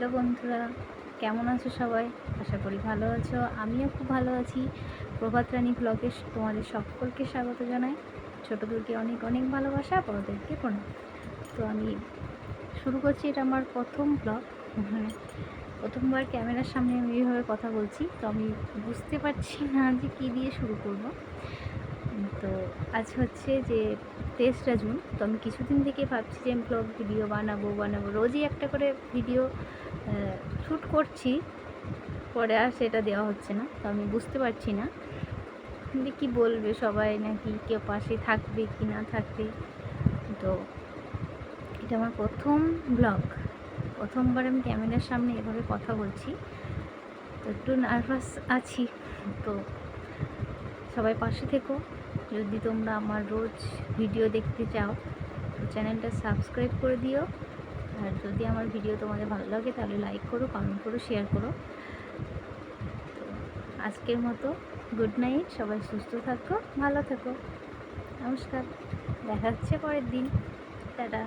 Hello বন্ধুরা, কেমন আছো সবাই? আশা করি ভালো আছো, আমিও খুব ভালো আছি। প্রভাত রানী ব্লগে তোমাদের সকলকে স্বাগত জানাই। ছোটোদেরকে অনেক অনেক ভালোবাসা, বড়োদেরকে প্রণাম। তো আমি শুরু করছি, এটা আমার প্রথম ব্লগ। মানে প্রথমবার ক্যামেরার সামনে আমি এইভাবে কথা বলছি, তো আমি বুঝতে পারছি না যে কী দিয়ে শুরু করব। তো আজ হচ্ছে যে তেইশটা জুন, তো আমি কিছুদিন থেকে ভাবছি যে আমি ব্লগ ভিডিও বানাবো বানাবো। রোজই একটা করে ভিডিও শ্যুট করছি। পরে আর সেটা দেওয়া হচ্ছে না, তো আমি বুঝতে পারছি না। যে কী বলবে সবাই, নাকি কেউ পাশে থাকবে কি না থাকবে? তো এটা আমার প্রথম ব্লগ প্রথমবার আমি ক্যামেরার সামনে এভাবে কথা বলছি। তো একটু নার্ভাস আছি। তো সবাই পাশে থেকো। যদি তোমরা আমার রোজ ভিডিও দেখতে চাও, তো চ্যানেলটা সাবস্ক্রাইব করে দিও। আর যদি আমার ভিডিও তোমাদের ভালো লাগে, তাহলে লাইক করো কমেন্ট করো শেয়ার করো। আজকের মতো গুড নাইট সবাই সুস্থ থাকো, ভালো থাকো। নমস্কার, দেখা হচ্ছে পরের দিন। টাটা।